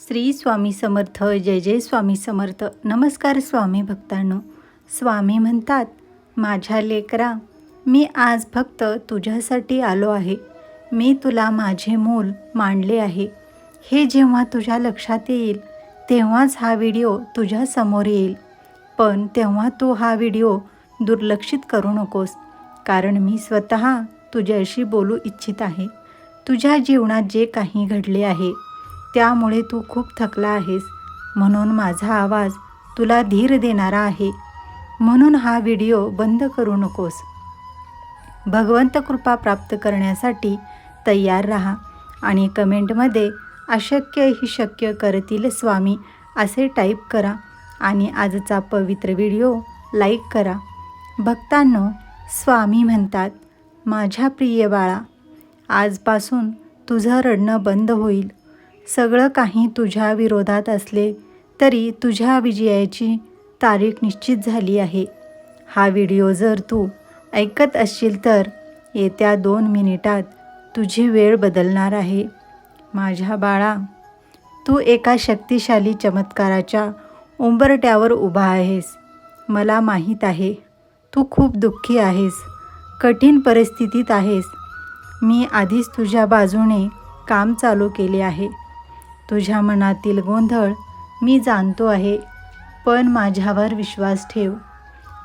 श्री स्वामी समर्थ जय जय स्वामी समर्थ. नमस्कार स्वामी भक्तांनो. स्वामी म्हणतात माझ्या लेकरा मी आज फक्त तुझ्यासाठी आलो आहे. मी तुला माझे मूल मांडले आहे. हे जेव्हा तुझ्या लक्षात येईल तेव्हाच हा व्हिडिओ तुझ्यासमोर येईल. पण तेव्हा तू हा व्हिडिओ दुर्लक्षित करू नकोस कारण मी स्वतः तुझ्याशी बोलू इच्छित आहे. तुझ्या जीवनात जे काही घडले आहे त्यामुळे तू खूप थकला आहेस. म्हणून माझा आवाज तुला धीर देणारा आहे. म्हणून हा व्हिडिओ बंद करू नकोस. भगवंत कृपा प्राप्त करण्यासाठी तयार राहा आणि कमेंटमध्ये अशक्य ही शक्य करतील स्वामी असे टाईप करा आणि आजचा पवित्र व्हिडिओ लाईक करा. भक्तांनो स्वामी म्हणतात माझ्या प्रिय बाळा आजपासून तुझं रडणं बंद होईल. सगळं काही तुझ्या विरोधात असले तरी तुझ्या विजयाची तारीख निश्चित झाली आहे. हा व्हिडिओ जर तू ऐकत असशील तर येत्या दोन मिनिटात तुझी वेळ बदलणार आहे. माझ्या बाळा तू एका शक्तिशाली चमत्काराच्या उंबरट्यावर उभा आहेस. मला माहीत आहे तू खूप दुःखी आहेस कठीण परिस्थितीत आहेस. मी आधीच तुझ्या बाजूने काम चालू केले आहे. तुझ्या मनातील गोंधळ मी जाणतो आहे पण माझ्यावर विश्वास ठेव.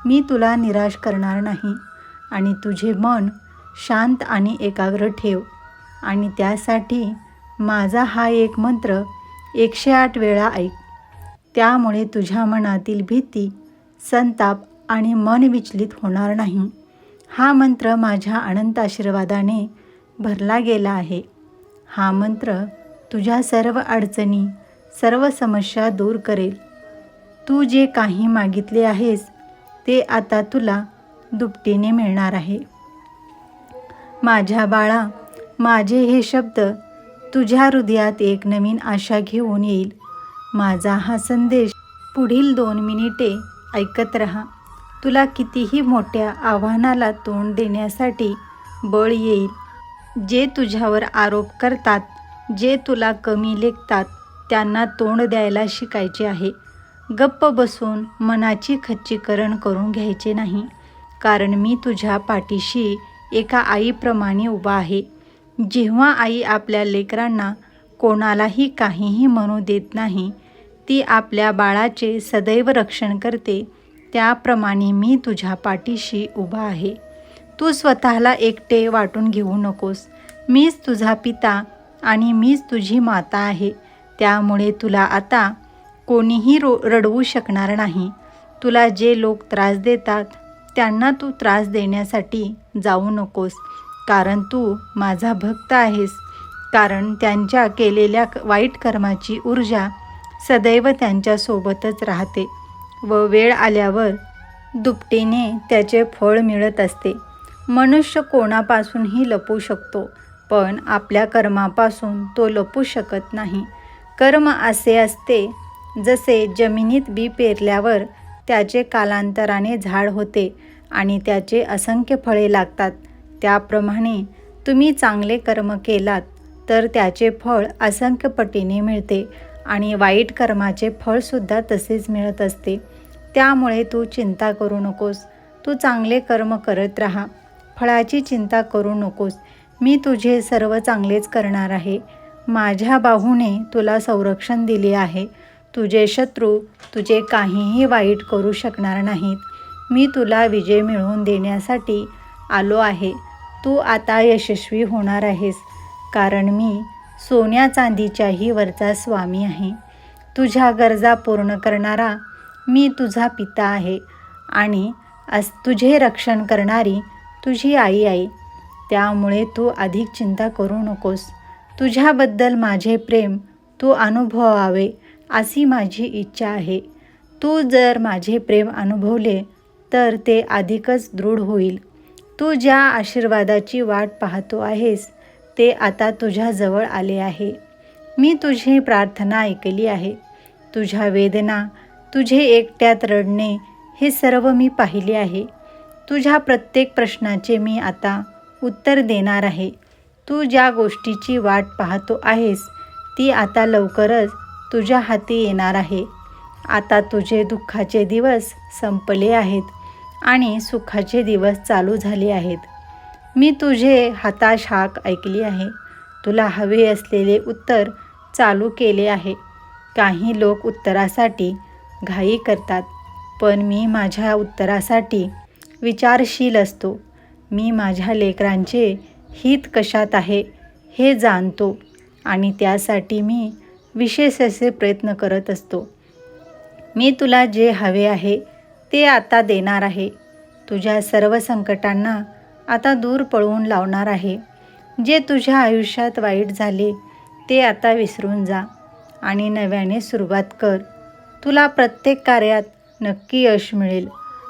मी तुला निराश करणार नाही आणि तुझे मन शांत आणि एकाग्र ठेव. आणि त्यासाठी माझा हा एक मंत्र एकशे आठ वेळा ऐक. त्यामुळे तुझ्या मनातील भीती संताप आणि मन विचलित होणार नाही. हा मंत्र माझ्या अनंत आशीर्वादाने भरला गेला आहे. हा मंत्र तुझ्या सर्व अडचणी सर्व समस्या दूर करेल. तू जे काही मागितले आहेस ते आता तुला दुपटीने मिळणार आहे. माझ्या बाळा माझे हे शब्द तुझ्या हृदयात एक नवीन आशा घेऊन येईल. माझा हा संदेश पुढील दोन मिनिटे ऐकत रहा. तुला कितीही मोठ्या आव्हानाला तोंड देण्यासाठी बळ येईल. जे तुझ्यावर आरोप करतात जे तुला कमी लेखतात त्यांना तोंड द्यायला शिकायचे आहे. गप्प बसून मनाची खच्चीकरण करून घ्यायचे नाही. कारण मी तुझ्या पाठीशी एका आईप्रमाणे उभा आहे. जेव्हा आई आपल्या लेकरांना कोणालाही काहीही म्हणू देत नाही ती आपल्या बाळाचे सदैव रक्षण करते त्याप्रमाणे मी तुझ्या पाठीशी उभा आहे. तू स्वतःला एकटे वाटून घेऊ नकोस. मीच तुझा पिता आणि मीच तुझी माता आहे. त्यामुळे तुला आता कोणीही रो रडवू शकणार नाही. तुला जे लोक त्रास देतात त्यांना तू त्रास देण्यासाठी जाऊ नकोस. कारण तू माझा भक्त आहेस. कारण त्यांच्या केलेल्या वाईट कर्माची ऊर्जा सदैव त्यांच्यासोबतच राहते व वेळ आल्यावर दुपटीने त्याचे फळ मिळत असते. मनुष्य कोणापासूनही लपू शकतो. पण आपल्या कर्मापासून तो लपू शकत नाही. कर्म असे असते जसे जमिनीत बी पेरल्यावर त्याचे कालांतराने झाड होते आणि त्याचे असंख्य फळे लागतात. त्याप्रमाणे तुम्ही चांगले कर्म केलात तर त्याचे फळ असंख्य पटीने मिळते आणि वाईट कर्माचे फळसुद्धा तसेच मिळत असते. त्यामुळे तू चिंता करू नकोस. तू चांगले कर्म करत राहा. फळाची चिंता करू नकोस. मी तुझे सर्व चांगलेच करणार आहे. माझ्या बाहूने तुला संरक्षण दिले आहे. तुझे शत्रू तुझे काहीही वाईट करू शकणार नाहीत. मी तुला विजय मिळवून देण्यासाठी आलो आहे. तू आता यशस्वी होणार आहेस कारण मी सोन्या चांदीच्याही वरचा स्वामी आहे. तुझ्या गरजा पूर्ण करणारा मी तुझा पिता आहे आणि अस तुझे रक्षण करणारी तुझी आई आई त्यामुळे तू अधिक चिंता करू नकोस. तुझ्याबद्दल माझे प्रेम तू अनुभवावे अशी माझी इच्छा आहे. तू जर माझे प्रेम अनुभवले तर ते अधिकच दृढ होईल. तू ज्या आशीर्वादाची वाट पाहतो आहेस ते आता तुझ्याजवळ आले आहे. मी तुझी प्रार्थना ऐकली आहे. तुझ्या वेदना तुझे एकट्यात रडणे हे सर्व मी पाहिले आहे. तुझ्या प्रत्येक प्रश्नाचे मी आता उत्तर देणार आहे. तू ज्या गोष्टीची वाट पाहतो आहेस ती आता लवकरच तुझ्या हाती येणार आहे. आता तुझे दुःखाचे दिवस संपले आहेत आणि सुखाचे दिवस चालू झाले आहेत. मी तुझे हताश हाक ऐकली आहे. तुला हवे असलेले उत्तर चालू केले आहे. काही लोक उत्तरासाठी घाई करतात पण मी माझ्या उत्तरासाठी विचारशील असतो. मी माझ्या लेकरांचे हित कशात आहे हे जाणतो आणि त्यासाठी मी विशेष असे प्रयत्न करत असतो. मी तुला जे हवे आहे ते आता देणार आहे. तुझ्या सर्व संकटांना आता दूर पळवून लावणार आहे. जे तुझ्या आयुष्यात वाईट झाले ते आता विसरून जा आणि नव्याने सुरुवात कर. तुला प्रत्येक कार्यात नक्की यश मिळेल.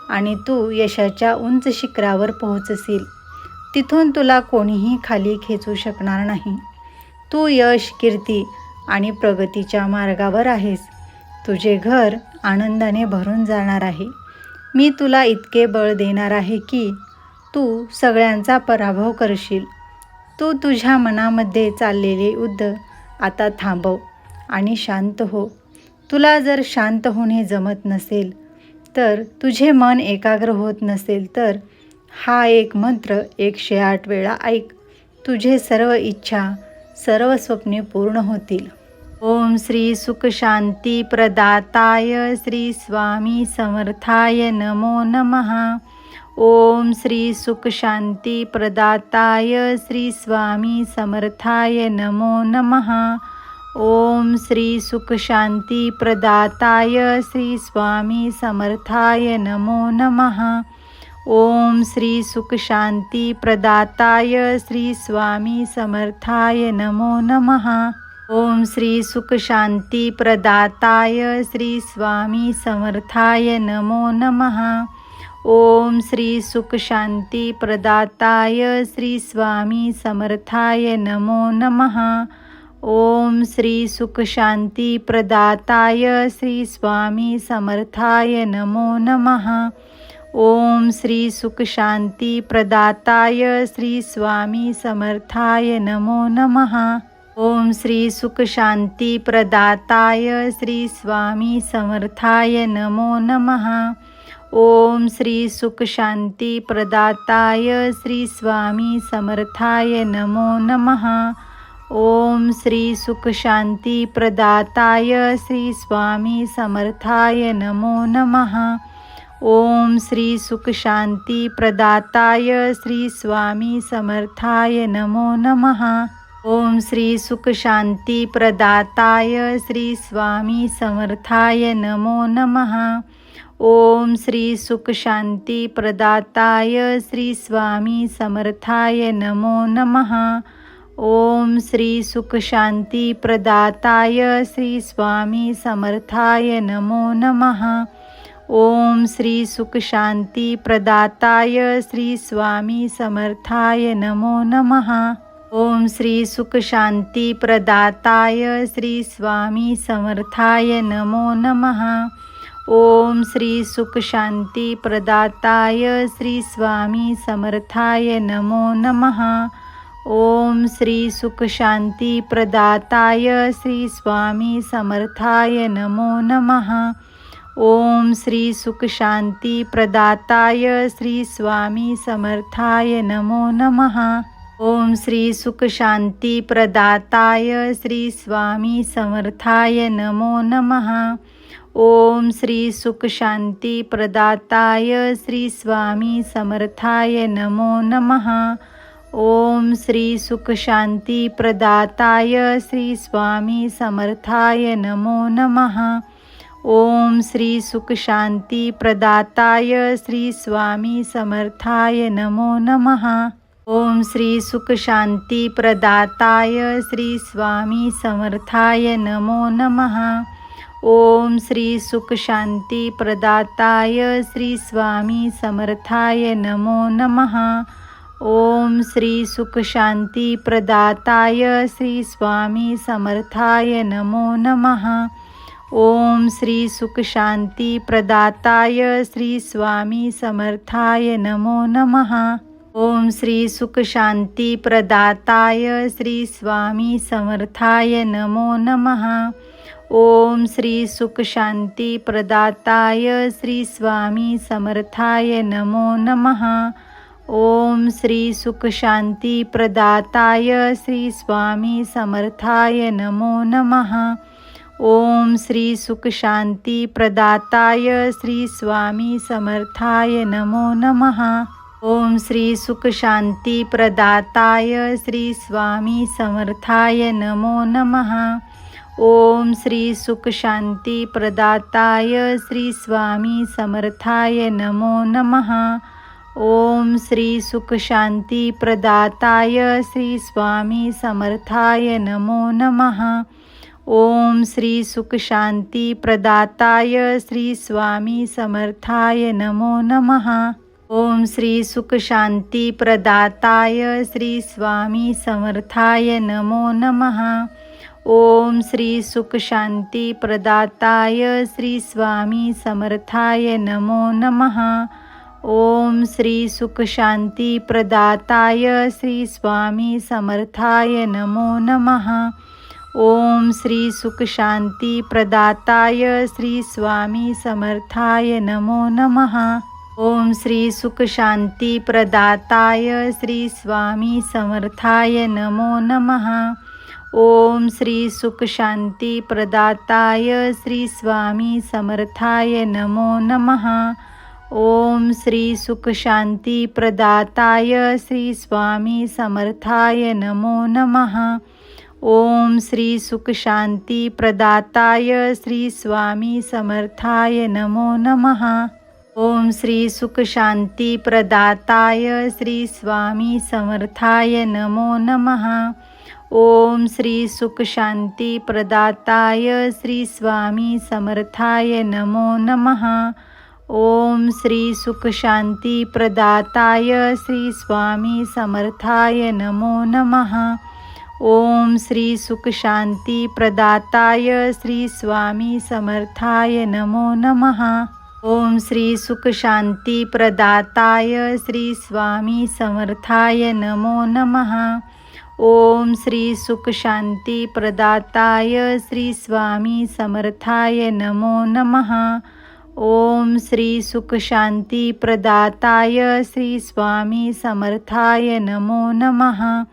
आणि तू यशाच्या उंच शिखरावर पोहोचशील. तिथून तुला कोणीही खाली खेचू शकणार नाही. तू यश कीर्ती आणि प्रगतीच्या मार्गावर आहेस. तुझे घर आनंदाने भरून जाणार आहे. मी तुला इतके बळ देणार आहे की तू सगळ्यांचा पराभव करशील. तू तुझ्या मनामध्ये चाललेले युद्ध आता थांबव आणि शांत हो. तुला जर शांत होणे जमत नसेल तर तुझे मन एकाग्र होत नसेल तर हा एक मंत्र एकशे आठ वेळा ऐक. तुझे सर्व इच्छा सर्व स्वप्ने पूर्ण होतील. ओम श्री सुख शांती प्रदाताय श्री स्वामी समर्थाय नमो नमः. ओम श्री सुख शांती प्रदाताय श्री स्वामी समर्थाय नमो नमः. ओम श्री सुख शांती प्रदाताय श्री स्वामी समर्थाय नमो नमः. ओम श्री सुख शांती प्रदाताय श्री स्वामी समर्थाय नमो नमः. ओम श्री सुख शांती प्रदाताय श्री स्वामी समर्थाय नमो नमः. ओम श्री सुख शांती प्रदाताय श्री स्वामी समर्थाय नमो नमः. ओम श्री सुख शांती प्रदाताय श्री स्वामी समर्थाय नमो नमः. ओम श्री सुख शांती प्रदाताय श्री स्वामी समर्थाय नमो नमः. ओम श्री सुख शांती प्रदाताय श्री स्वामी समर्थाय नमो नमः. ओम श्री सुख शांती प्रदाताय श्री स्वामी समर्थाय नमो नमः. ओम श्री सुख शांती प्रदाताय श्री स्वामी समर्थाय नमो नमः. ओम श्री सुख शांती प्रदाताय श्री स्वामी समर्थाय नमो नमः. ओम श्री सुख शांती प्रदाताय श्री स्वामी समर्थाय नमो नमः. ओम श्री सुख शांती प्रदाताय श्री स्वामी समर्थाय नमो नमः. ओम श्री सुख शांती प्रदाताय श्री स्वामी समर्थाय नमो नमः. ओम श्री सुख शांती प्रदाताय श्री स्वामी समर्थाय नमो नमः. ओम श्री सुख शांती प्रदाताय श्री स्वामी समर्थाय नमो नमः. ओम श्री सुख शांती प्रदाताय श्री स्वामी समर्थाय नमो नमः. ओम श्री सुख शांती प्रदाताय श्री स्वामी समर्थाय नमो नमः. ओम श्री सुख शांती प्रदाताय श्री स्वामी समर्थाय नमो नमः. ओम श्री सुख शांती प्रदाताय श्री स्वामी समर्थाय नमो नमः. ओम श्री सुख शांती प्रदाताय श्री स्वामी समर्थाय नमो नमः. ओम श्री सुख शांती प्रदाताय श्री स्वामी समर्थाय नमो नमः. ओम श्री सुख शांती प्रदाताय श्री स्वामी समर्थाय नमो नमः. ओम श्री सुख शांती प्रदाताय श्री स्वामी समर्थाय नमो नमः. ओम श्री सुख शांती प्रदाताय श्री स्वामी समर्थाय नमो नमः. ओम श्री सुख शांती प्रदाताय श्री स्वामी समर्थाय नमो नमः. ओम श्री सुख शांती प्रदाताय श्री स्वामी समर्थाय नमो नमः. ओम श्री सुख शांती प्रदाताय श्री स्वामी समर्थाय नमो नमः. ओम श्री सुख शांती प्रदाताय श्री स्वामी समर्थाय नमो नमः. ओम श्री सुख शांती प्रदाताय श्री स्वामी समर्थाय नमो नमः. ओम श्री सुख शांती प्रदाताय श्री स्वामी समर्थाय नमो नमः. ओम श्री सुख शांती प्रदाताय श्री स्वामी समर्थाय नमो नमः. ओम श्री सुख शांती प्रदाताय श्री स्वामी समर्थाय नमो नमः. ओम श्री सुख शांती प्रदाताय श्री स्वामी समर्थाय नमो नमः. ओम श्री सुख शांती प्रदाताय श्री स्वामी समर्थाय नमो नमः. ओम श्री सुख शांती प्रदाताय श्री स्वामी समर्थाय नमो नमः. ओम श्री सुख शांती प्रदाताय श्री स्वामी समर्थाय नमो नमः. ओम श्री सुख शांती प्रदाताय श्री स्वामी समर्थाय नमो नमः. ओम श्री सुख शांती प्रदाताय श्री स्वामी समर्थाय नमो नमः. ओम श्री सुख शांती प्रदाताय श्री स्वामी समर्थाय नमो नमः. ओम श्री सुख शांती प्रदाताय श्री स्वामी समर्थाय नमो नमः. ओम श्री सुख शांती प्रदाताय श्री स्वामी समर्थाय नमो नमः. ओम श्री सुख शांती प्रदाताय श्री स्वामी समर्थाय नमो नमः. ओम श्री सुख शांती प्रदाताय श्री स्वामी समर्थाय नमो नमः. ओम श्री सुख शांती प्रदाताय श्री स्वामी समर्थाय नमो नमः. ओम श्री सुख शांती प्रदाताय श्री स्वामी समर्थाय नमो नमः. ओम श्री सुख शांती प्रदाताय श्री स्वामी समर्थाय नमो नमः. ओम श्री सुख शांती प्रदाताय श्री स्वामी समर्थाय नमो नमः. ओम श्री सुख शांती प्रदाताय श्री स्वामी समर्थाय नमो नमः. ओम श्री सुख शांती प्रदाताय श्री स्वामी समर्थाय नमो नमः.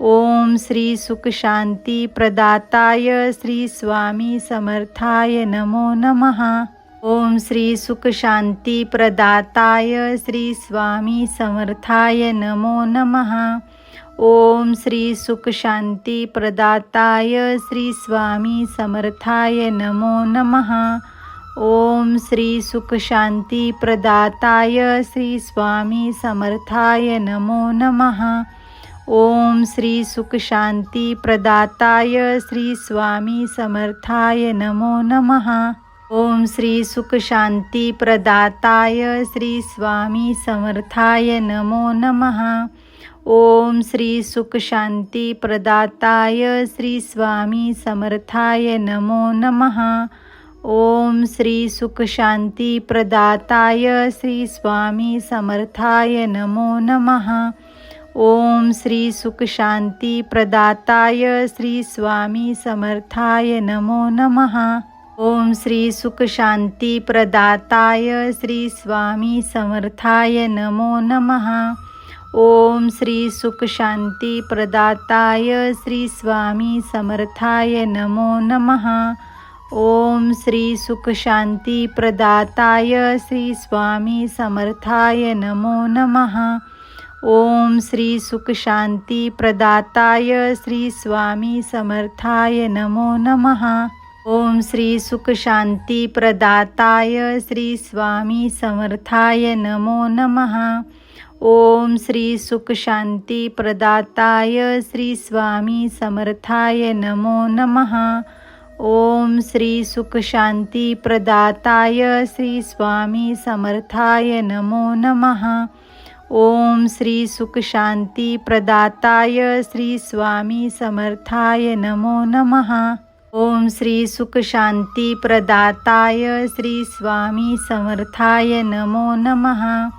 ओम श्री सुख शांती प्रदाताय श्री स्वामी समर्थाय नमो नमः. ओम श्री सुख शांती प्रदाताय श्री स्वामी समर्थाय नमो नमः. ओम श्री सुख शांती प्रदाताय श्री स्वामी समर्थाय नमो नमः. ओम श्री सुख शांती प्रदाताय श्री स्वामी समर्थाय नमो नमः. ओम श्री सुख शांती प्रदाताय श्री स्वामी समर्थाय नमो नमः. ओम श्री सुख शांती प्रदाताय श्री स्वामी समर्थाय नमो नमः. ओम श्री सुख शांती प्रदाताय श्री स्वामी समर्थाय नमो नमः. ओम श्री सुख शांती प्रदाताय श्री स्वामी समर्थाय नमो नमः. ओम श्री सुख शांती प्रदाताय श्री स्वामी समर्थाय नमो नमः. ओम श्री सुख शांती प्रदाताय श्री स्वामी समर्थाय नमो नमः. ओम श्री सुख शांती प्रदाताय श्री स्वामी समर्थाय नमो नमः. ओम श्री सुख शांती प्रदाताय श्री स्वामी समर्थाय नमो नमः. ओम श्री सुख शांती प्रदाताय श्री स्वामी समर्थाय नमो नमः. ओम श्री सुख शांती प्रदाताय श्री स्वामी समर्थाय नमो नमः. ओम श्री सुख शांती प्रदाताय श्री स्वामी समर्थाय नमो नमः. ओम श्री सुख शांती प्रदाताय श्री स्वामी समर्थाय नमो नमः. ओम श्री सुख शांती प्रदाताय श्री स्वामी समर्थाय नमो नमः. ओम श्री सुख शांती प्रदाताय श्री स्वामी समर्थाय नमो नमः.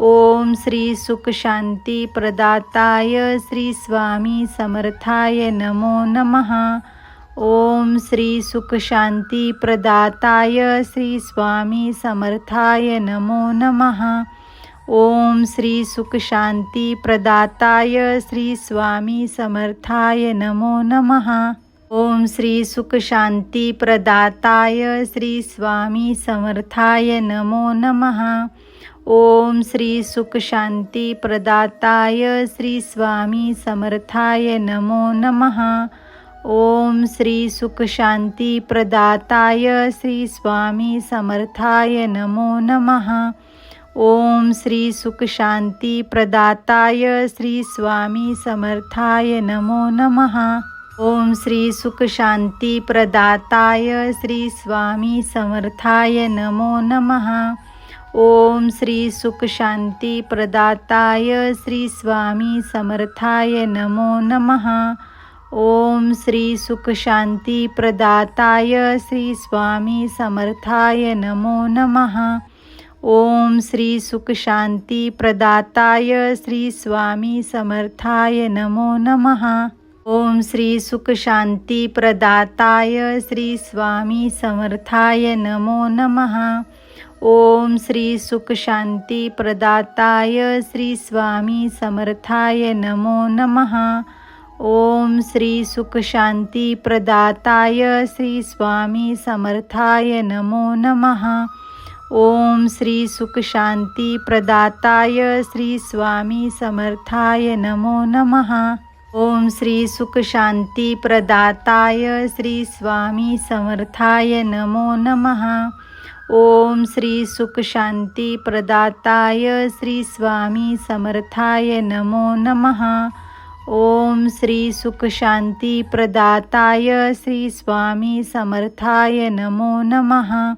ओम श्री सुख शांती प्रदाताय श्री स्वामी समर्थाय नमो नमः. ओम श्री सुख शांती प्रदाताय श्री स्वामी समर्थाय नमो नमः. ओम श्री सुख शांती प्रदाताय श्री स्वामी समर्थाय नमो नमः. ओम श्री सुख शांती प्रदाताय श्री स्वामी समर्थाय नमो नमः. ओम श्री सुख शांती प्रदाताय श्री स्वामी समर्थाय नमो नमः. ओम श्री सुख शांती प्रदाताय श्री स्वामी समर्थाय नमो नमः. ओम श्री सुख शांती प्रदाताय श्री स्वामी समर्थाय नमो नमः. ओम श्री सुख शांती प्रदाताय श्री स्वामी समर्थाय नमो नमः. ओम श्री सुख शांती प्रदाताय श्री स्वामी समर्थाय नमो नमः. ओम श्री सुख शांती प्रदाताय श्री स्वामी समर्थाय नमो नमः. ओम श्री सुख शांती प्रदाताय श्री स्वामी समर्थाय नमो नमः. ओम श्री सुख शांती प्रदाताय श्री स्वामी समर्थाय नमो नमः. ओम श्री सुख शांती प्रदाताय श्री स्वामी समर्थाय नमो नमः. ओम श्री सुख शांती प्रदाताय श्री स्वामी समर्थाय नमो नमः. ओम श्री सुख शांती प्रदाताय श्री स्वामी समर्थाय नमो नमः. ओम श्री सुख शांती प्रदाताय श्री स्वामी समर्थाय नमो नमः. ओम श्री सुख शांती प्रदाताय श्री स्वामी समर्थाय नमो नमः. ओम श्री सुख शांती प्रदाताय श्री स्वामी समर्थाय नमो नमः.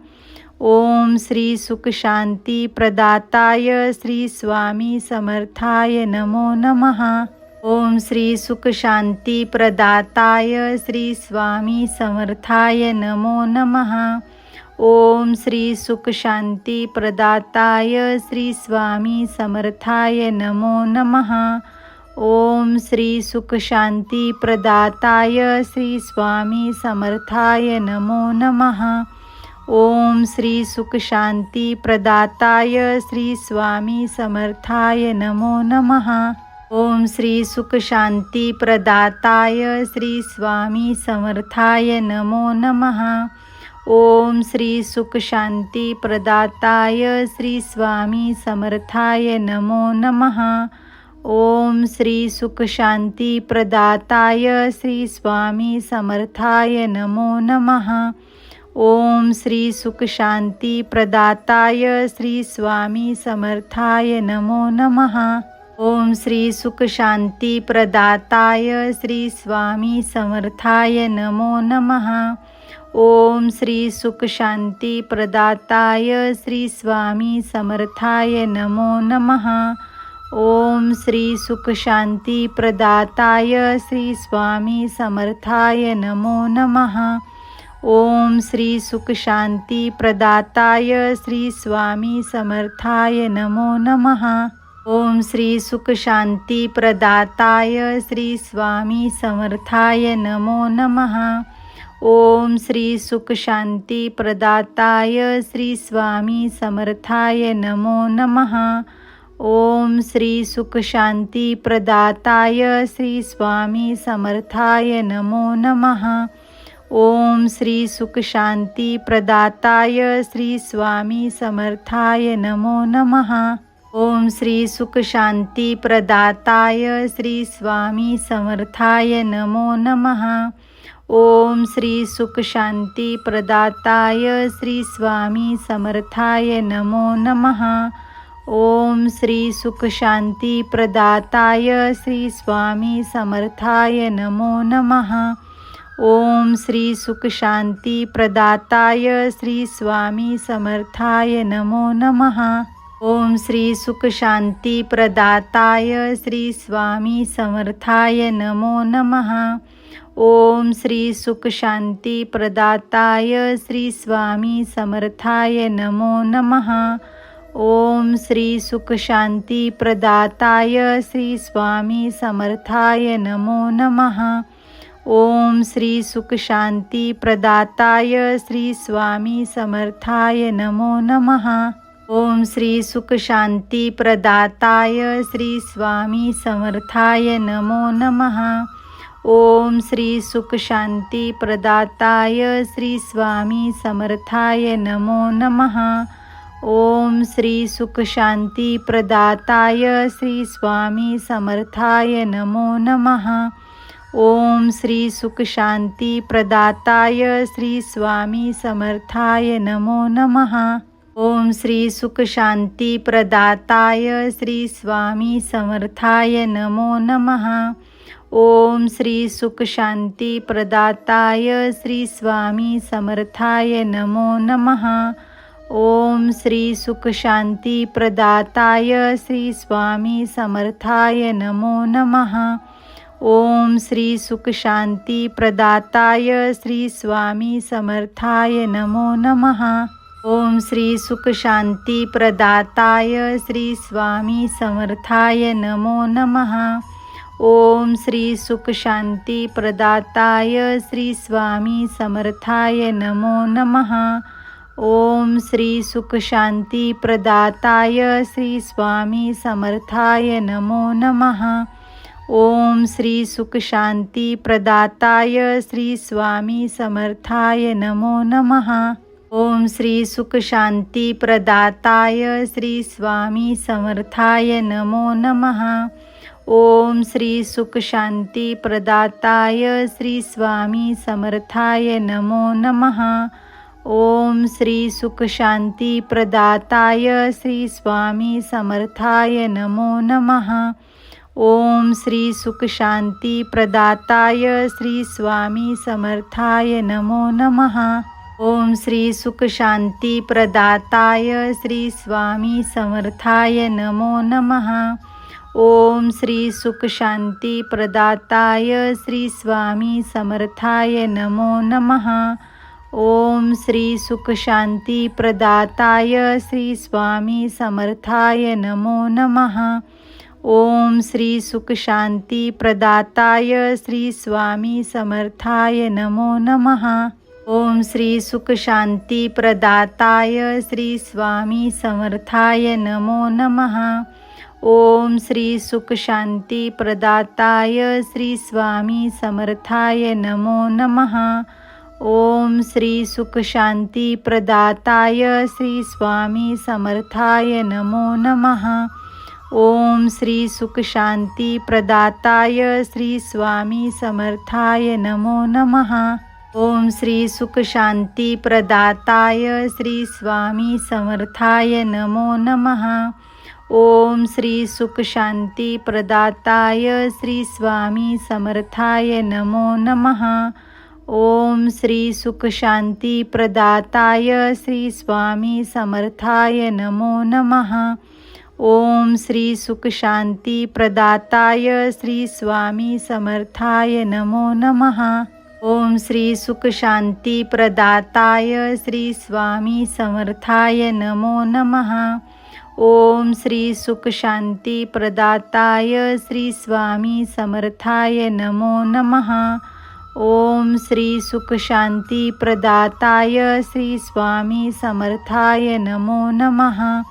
ओम श्री सुख शांती प्रदाताय श्री स्वामी समर्थाय नमो नमः. ओम श्री सुख शांती प्रदाताय श्री स्वामी समर्थाय नमो नमः. ओम श्री सुख शांती प्रदाताय श्री स्वामी समर्थाय नमो नमः. ओम श्री सुख शांती प्रदाताय श्री स्वामी समर्थाय नमो नमः. ओम श्री सुख शांती प्रदाताय श्री स्वामी समर्थाय नमो नमः. ओम श्री सुख शांती प्रदाताय श्री स्वामी समर्थाय नमो नमः. ओम श्री सुख शांती प्रदाताय श्री स्वामी समर्थाय नमो नमः. ओम श्री सुख शांती प्रदाताय श्री स्वामी समर्थाय नमो नमः. ओम श्री सुख शांती प्रदाताय श्री स्वामी समर्थाय नमो नमः. ओम श्री सुख शांती प्रदाताय श्री स्वामी समर्थाय नमो नमः. ओम श्री सुख शांती प्रदाताय श्री स्वामी समर्थाय नमो नमः. ओम श्री सुख शांती प्रदाताय श्री स्वामी समर्थाय नमो नमः. ओम श्री सुख शांती प्रदाताय श्री स्वामी समर्थाय नमो नमः. ओम श्री सुख शांती प्रदाताय श्री स्वामी समर्थाय नमो नमः. ओम श्री सुख शांती प्रदाताय श्री स्वामी समर्थाय नमो नमः. ओम श्री सुख शांती प्रदाताय श्री स्वामी समर्थाय नमो नमः. ओम श्री सुख शांती प्रदाताय श्री स्वामी समर्थाय नमो नमः. ओम श्री सुख शांती प्रदाताय श्री स्वामी समर्थाय नमो नमः. ओम श्री सुख शांती प्रदाताय श्री स्वामी समर्थाय नमो नमः. ओम श्री सुख शांती प्रदाताय श्री स्वामी समर्थाय नमो नमः. ओम श्री सुख शांती प्रदाताय श्री स्वामी समर्थाय नमो नमः. ओम श्री सुख शांती प्रदाताय श्री स्वामी समर्थाय नमो नमः. ओम श्री सुख शांती प्रदाताय श्री स्वामी समर्थाय नमो नमः. ओम श्री सुख शांती प्रदाताय श्री स्वामी समर्थाय नमो नमः. ओम श्री सुख शांती प्रदाताय श्री स्वामी समर्थाय नमो नमः. ओम श्री सुख शांती प्रदाताय श्री स्वामी समर्थाय नमो नमः. ओम श्री सुख शांती प्रदाताय श्री स्वामी समर्थाय नमो नमः. ओम श्री सुख शांती प्रदाताय श्री स्वामी समर्थाय नमो नमः. ओम श्री सुख शांती प्रदाताय श्री स्वामी समर्थाय नमो नमः. ओम श्री सुख शांती प्रदाताय श्री स्वामी समर्थाय नमो नमः. ओम श्री सुख शांती प्रदाताय श्री स्वामी समर्थाय नमो नमः. ओम श्री सुख शांती प्रदाताय श्री स्वामी समर्थाय नमो नमः. ओम श्री सुख शांती प्रदाताय श्री स्वामी समर्थाय नमो नमः. ओम श्री सुख शांती प्रदाताय श्री स्वामी समर्थाय नमो नमः. ओम श्री सुख शांती प्रदाताय श्री स्वामी समर्थाय नमो नमः. ओम श्री सुख शांती प्रदाताय श्री स्वामी समर्थाय नमो नमः. ओम श्री सुख शांती प्रदाताय श्री स्वामी समर्थाय नमो नमः. ओम श्री सुख शांती प्रदाताय श्री स्वामी समर्थाय नमो नमः. ओम श्री सुख शांती प्रदाताय श्री स्वामी समर्थाय नमो नमः. ओम श्री सुख शांती प्रदाताय श्री स्वामी समर्थाय नमो नमः. ओम श्री सुख शांती प्रदाताय श्री स्वामी समर्थाय नमो नमः. ओम श्री सुख शांती प्रदाताय श्री स्वामी समर्थाय नमो नमः. ओम श्री सुख शांती प्रदाताय श्री स्वामी समर्थाय नमो नमः. ओम श्री सुख प्रदाताय श्री स्वामी समर्थाय नमो नमः. ओम श्री सुख प्रदाताय श्री स्वामी समर्थाय नमो नमः. ओम श्री सुख प्रदाताय श्री स्वामी समर्थाय नमो नमः. ओम श्री सुख प्रदाताय श्री स्वामी समर्थाय नमो नमः. ओम श्री सुख शांती प्रदाताय श्री स्वामी समर्थाय नमो नमः. ओम श्री सुख शांती प्रदाताय श्री स्वामी समर्थाय नमो नमः. ओम श्री सुख शांती प्रदाताय श्री स्वामी समर्थाय नमो नमः. ओम श्री सुख शांती प्रदाताय श्री स्वामी समर्थाय नमो नमः. ओम श्री सुख शांती प्रदाताय श्री स्वामी समर्थाय नमो नमः. ओम श्री सुख शांती प्रदाताय श्री स्वामी समर्थाय नमो नमः. ओम श्री सुख शांती प्रदाताय श्री स्वामी समर्थाय नमो नमः. ओम श्री सुख शांती प्रदाताय श्री स्वामी समर्थाय नमो नमः. ओम श्री सुख शांती प्रदाताय श्री स्वामी समर्थाय नमो नमः.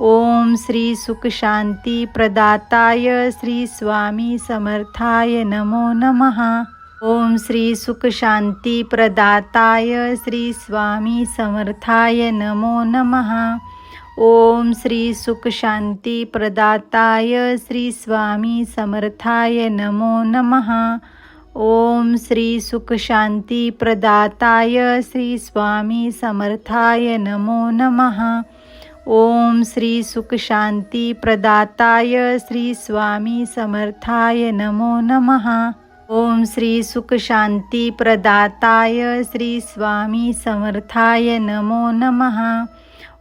ओम श्री सुख शांती प्रदाताय श्री स्वामी समर्थाय नमो नमः. ओम श्री सुख शांती प्रदाताय श्री स्वामी समर्थाय नमो नमः. ओम श्री सुख शांती प्रदाताय श्री स्वामी समर्थाय नमो नमः. ओम श्री सुख शांती प्रदाताय श्री स्वामी समर्थाय नमो नमः. ओम श्री सुख शांती प्रदाताय श्री स्वामी समर्थाय नमो नमः. ओम श्री सुख शांती प्रदाताय श्री स्वामी समर्थाय नमो नमः.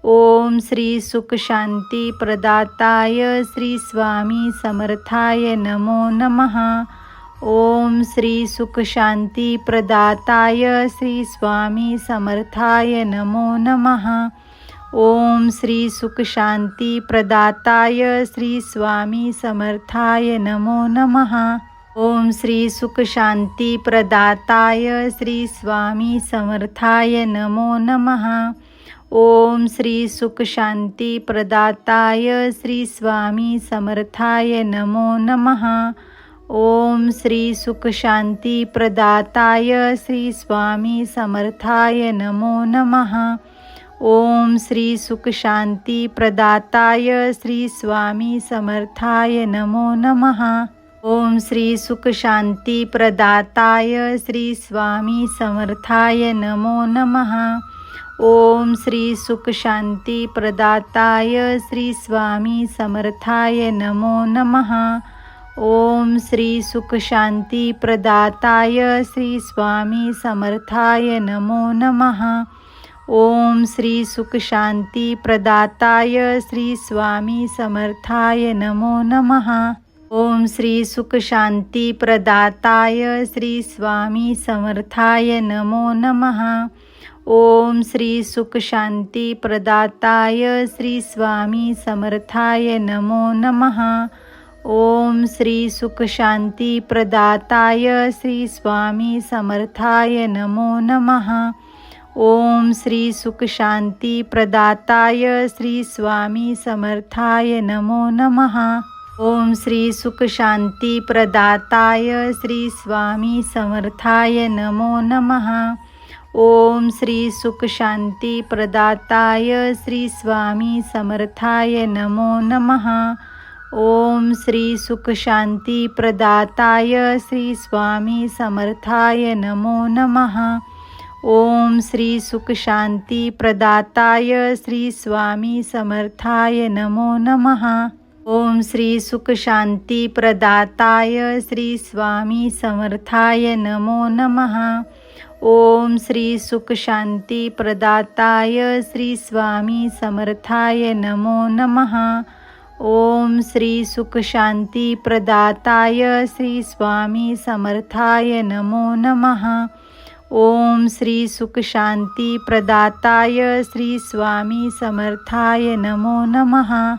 ओम श्री सुख शांती प्रदाताय श्री स्वामी समर्थाय नमो नमः. ओम श्री सुख शांती प्रदाताय श्री स्वामी समर्थाय नमो नमः. ओम श्री सुख शांती प्रदाताय श्री स्वामी समर्थाय नमो नमः. ओम श्री सुख शांती प्रदाताय श्री स्वामी समर्थाय नमो नमः. ओम श्री सुख शांती प्रदाताय श्री स्वामी समर्थाय नमो नमः. ओम श्री सुख शांती प्रदाताय श्री स्वामी समर्थाय नमो नमः. ओम श्री सुख शांती प्रदाताय श्री स्वामी समर्थाय नमो नमः. ओम श्री सुख शांती प्रदाताय श्री स्वामी समर्थाय नमो नमः. ओम श्री सुख शांती प्रदाताय श्री स्वामी समर्थाय नमो नमः. ओम श्री सुख शांती प्रदाताय श्री स्वामी समर्थाय नमो नमः. ओम श्री सुख शांती प्रदाताय श्री स्वामी समर्थाय नमो नमः. ओम श्री सुख शांती प्रदाताय श्री स्वामी समर्थाय नमो नमः. ओम श्री सुख शांती प्रदाताय श्री स्वामी समर्थाय नमो नमः. ओम श्री सुख शांती प्रदाताय श्री स्वामी समर्थाय नमो नमः. ओम श्री सुख शांती प्रदाताय श्री स्वामी समर्थाय नमो नमः. ओम श्री सुख शांती प्रदाताय श्री स्वामी समर्थाय नमो नमः. ओम श्री सुख शांती प्रदाताय श्री स्वामी समर्थाय नमो नमः. ओम श्री सुख शांती प्रदाताय श्री स्वामी समर्थाय नमो नमः. ओम श्री सुख शांती प्रदाताय श्री स्वामी समर्थाय नमो नमः. ओम श्री सुख शांती प्रदाताय श्री स्वामी समर्थाय नमो नमः. ओम श्री सुख शांती प्रदाताय श्री स्वामी समर्थाय नमो नमः. ओम श्री सुख शांती प्रदाताय श्री स्वामी समर्थाय नमो नमः. ओम श्री सुख शांती प्रदाताय श्री स्वामी समर्थाय नमो नमः.